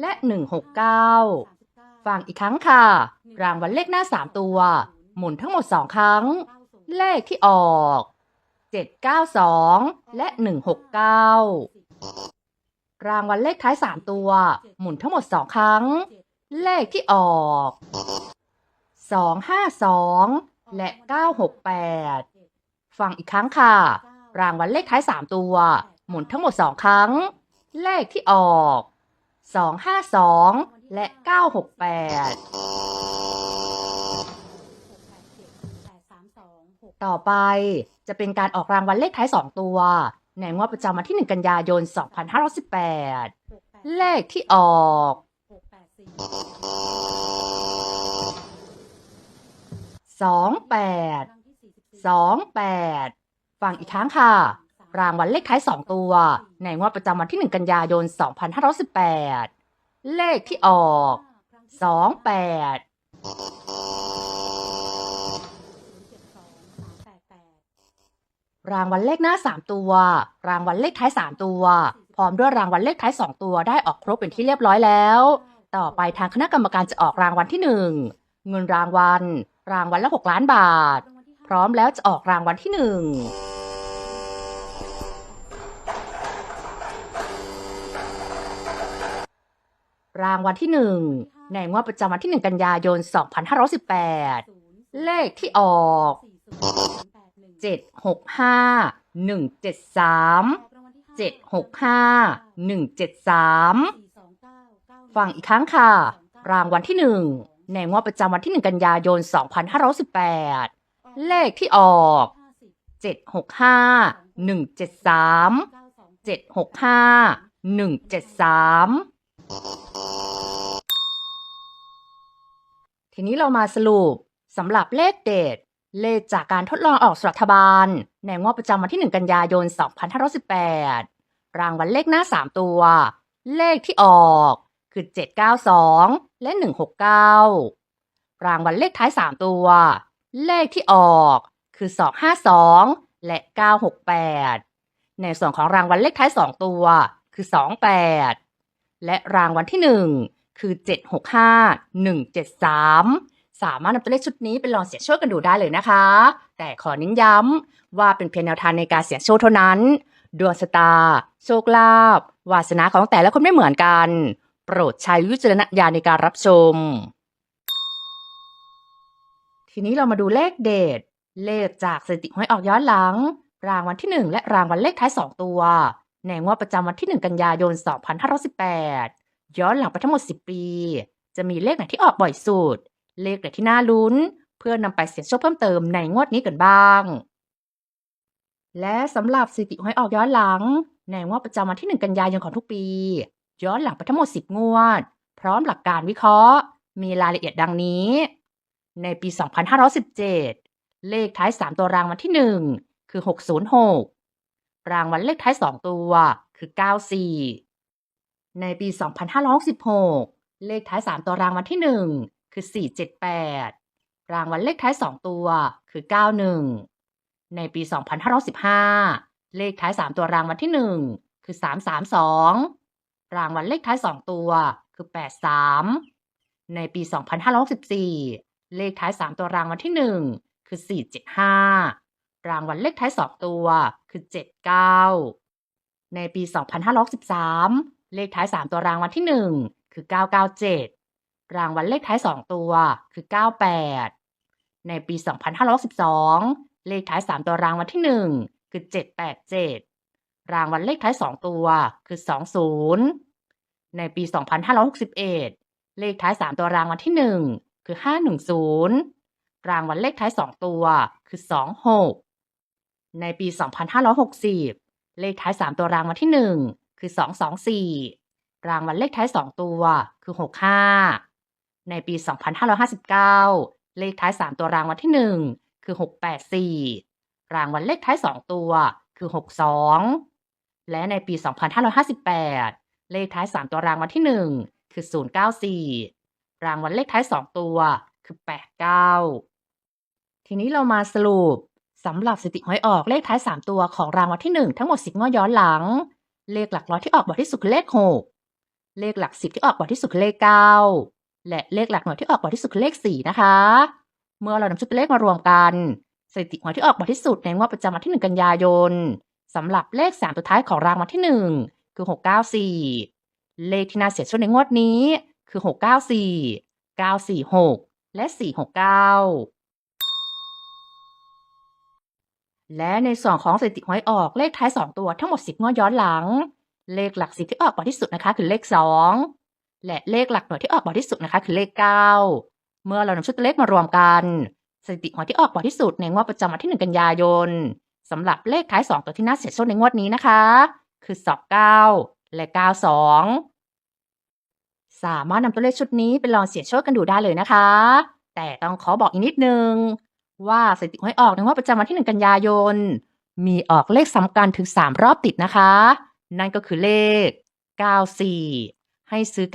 และ 169 ฟังอีกครั้งค่ะ รางวัลเลขหน้า 3 ตัว หมุนทั้งหมด 2 ครั้ง เลขที่ออก 792 และ 169 รางวัลเลขท้าย 3 ตัว หมุนทั้งหมด 2 ครั้ง เลขที่ออก 252 และ 968 ฟังอีกครั้งค่ะ รางวัลเลขท้าย 3 ตัว หมุนทั้งหมด 2 ครั้ง เลขที่ออก 252 และ 968 ต่อไปจะเป็นการออกรางวัลเลขท้าย 2 ตัว ในงวดประจำวันที่ 1 กันยายน 2518 เลขที่ออก28 28ฟังอีกครั้งค่ะ รางวัลเลขท้าย 2 ตัว ในงวดประจำวันที่ 1 กันยายน 2518 เลขที่ออก 28รางวัลเลขหน้า 3 ตัว รางวัลเลขท้าย 3 ตัว พร้อมด้วยรางวัลเลขท้าย 2 ตัวได้ออกครบเป็นที่เรียบร้อยแล้ว ต่อไปทางคณะกรรมการจะออกรางวัลที่ 1 เงินรางวัล รางวัลละ 6 ล้านบาท พร้อมแล้วจะออกรางวัลที่ 1 รางวัลที่หนึ่งในงวดประจำวันที่หนึ่งกันยายน 2518 เลขที่ออก 765173 765-173 ฟังอีกครั้งค่ะ รางวัลที่หนึ่งในงวดประจำวันที่หนึ่งกันยายน 2518 เลขที่ออก 765-173 765-173 ทีนี้เรามาสรุปสำหรับเลขเด็ด เลขจากการทดลองออกสรัฐบาล ในงวดประจำวันที่ 1 กันยายน 2518 รางวัลเลขหน้า 3 ตัว เลขที่ออกคือ 792 และ 169 รางวัลเลขท้าย 3 ตัว เลขที่ออกคือ 252 และ 968 ในส่วนของรางวัลเลขท้าย 2 ตัวคือ 28 และรางวัลที่ 1 คือ 765 173สามารถนำตัวเลขชุดนี้ไปลองเสี่ยงโชคกันดูได้เลยนะคะ แต่ขอเน้นย้ำว่าเป็นเพียงแนวทางในการเสี่ยงโชคเท่านั้น ดวงชะตา โชคลาภ วาสนาของแต่ละคนไม่เหมือนกัน โปรดใช้วิจารณญาณในการรับชม ทีนี้เรามาดูเลขเด็ดเลขจากสถิติหวยออกย้อนหลัง รางวัลที่ 1 และรางวัลเลขท้าย 2 ตัว ในงวดประจำวันที่ 1 กันยายน 2518 ย้อนหลังไปทั้งหมด 10 ปี จะมีเลขไหนที่ออกบ่อยสุด เลขไหนที่น่าลุ้น เพื่อนำไปเสี่ยงโชคเพิ่มเติมในงวดนี้กันบ้าง และสำหรับสถิติหวยออกย้อนหลัง ในงวดประจำวันที่ 1 กันยายนของทุกปี ย้อนหลังไปทั้งหมด 10 งวด พร้อมหลักการวิเคราะห์ มีรายละเอียดดังนี้ ในปี 2517 เลขท้าย 3 ตัวรางวัลที่ 1 คือ 606 รางวัลเลขท้าย 2 ตัวคือ 94 ในปี 2566 เลขท้าย 3 ตัวรางวัลที่ 1 คือ 478 รางวัลเลขท้าย 2 ตัวคือ 91 ในปี 2515 เลขท้าย 3 ตัวรางวัลที่ 1 คือ 332 รางวัลเลขท้าย 2 ตัวคือ 83 ในปี 2564 เลขท้าย 3 ตัวรางวัลที่ 1 คือ 475 รางวัลเลขท้าย 2 ตัวคือ 79 ในปี 2513 เลขท้าย 3 ตัวรางวัลที่ 1 คือ 997 รางวัลเลขท้าย 2 ตัวคือ 98 ในปี 2512เลขท้าย 3 ตัวรางวัลที่ 1 คือ 787 รางวัลเลขท้าย 2 ตัวคือ 20 ในปี 2561 เลขท้าย 3 ตัวรางวัลที่ 1 คือ 510 รางวัลเลขท้าย 2 ตัวคือ 26 ในปี 2560 เลขท้าย 3 ตัวรางวัลที่ 1 คือ 224 รางวัลเลขท้าย 2 ตัวคือ 65 ในปี 2559 เลขท้าย 3 ตัวรางวัลที่ 1 คือ 684 รางวัลเลขท้าย 2 ตัวคือ 62 และในปี 2558 เลขท้าย 3 ตัวรางวัลที่ 1 คือ 094 รางวัลเลขท้าย 2 ตัวคือ 89 ทีนี้เรามาสรุปสำหรับสถิติหวยออกเลขท้าย 3 ตัวของรางวัลที่ 1 ทั้งหมด 10 งวดย้อนหลัง เลขหลักร้อยที่ออกบ่อยที่สุดคือเลขหกเลขหลักสิบที่ออกบ่อยที่สุดคือเลขเก้าและเลขหลักหน่วยที่ออกบ่อยที่สุดคือเลขสี่นะคะ เมื่อเรานำชุดตัวเลขมารวมกันสถิติหวยที่ออกบ่อยที่สุดในงวดประจำวันที่1กันยายนสำหรับเลข3ตัวท้ายของรางวัลที่1คือ694เลขที่น่าเสียโชคในงวดนี้คือ694 946และ469 และในส่วนของสถิติหวยออกเลขท้าย 2 ตัวทั้งหมด 10 งวดย้อนหลัง เลขหลักสิบที่ออกบ่อยที่สุดนะคะ คือเลข 2 และเลขหลักหน่วยที่ออกบ่อยที่สุดนะคะ คือเลข 9 เมื่อเรานำชุดตัวเลขมารวมกันสถิติหวยที่ออกบ่อยที่สุดในงวดประจำวันที่ 1 กันยายนสำหรับเลขท้าย 2 ตัวที่น่าเสียโชคในงวดนี้นะคะ คือ29 และ 92 สามารถนำตัวเลขชุดนี้ไปลองเสียงโชคกันดูได้เลยนะคะ แต่ต้องขอบอกอีกนิดนึง ว่าสถิติหวยออกในงวดประจำวันที่ 1 กันยายน มีออกเลขซ้ำกันถึง 3 รอบติดนะคะ นั่นก็คือเลข 94 ให้ซื้อ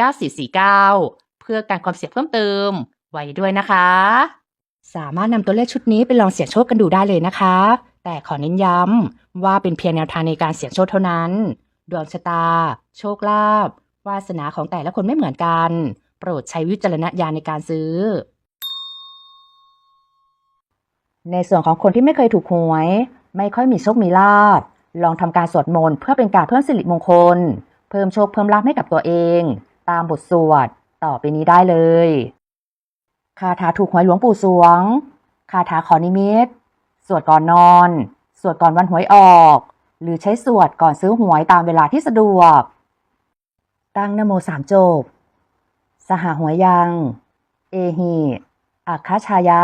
9449 เพื่อการความเสี่ยงเพิ่มเติมไว้ด้วยนะคะ สามารถนำตัวเลขชุดนี้ไปลองเสี่ยงโชคกันดูได้เลยนะคะ แต่ขอเน้นย้ำว่าเป็นเพียงแนวทางในการเสี่ยงโชคเท่านั้น ดวงชะตา โชคลาภวาสนาของแต่ละคนไม่เหมือนกัน โปรดใช้วิจารณญาณในการซื้อ ในส่วนของคนที่ไม่เคยถูกหวย ไม่ค่อยมีโชคมีลาภลองทำการสวดมนต์เพื่อเป็นการเพิ่มสิริมงคล เพิ่มโชคเพิ่มลาภให้กับตัวเอง ตามบทสวดต่อไปนี้ได้เลย คาถาถูกหวยหลวงปู่สวง คาถาขอนิมิต สวดก่อนนอน สวดก่อนวันหวยออก หรือใช้สวดก่อนซื้อหวยตามเวลาที่สะดวก ตั้งนโมสามจบ สหหวยยัง เอหิอัคคชายะ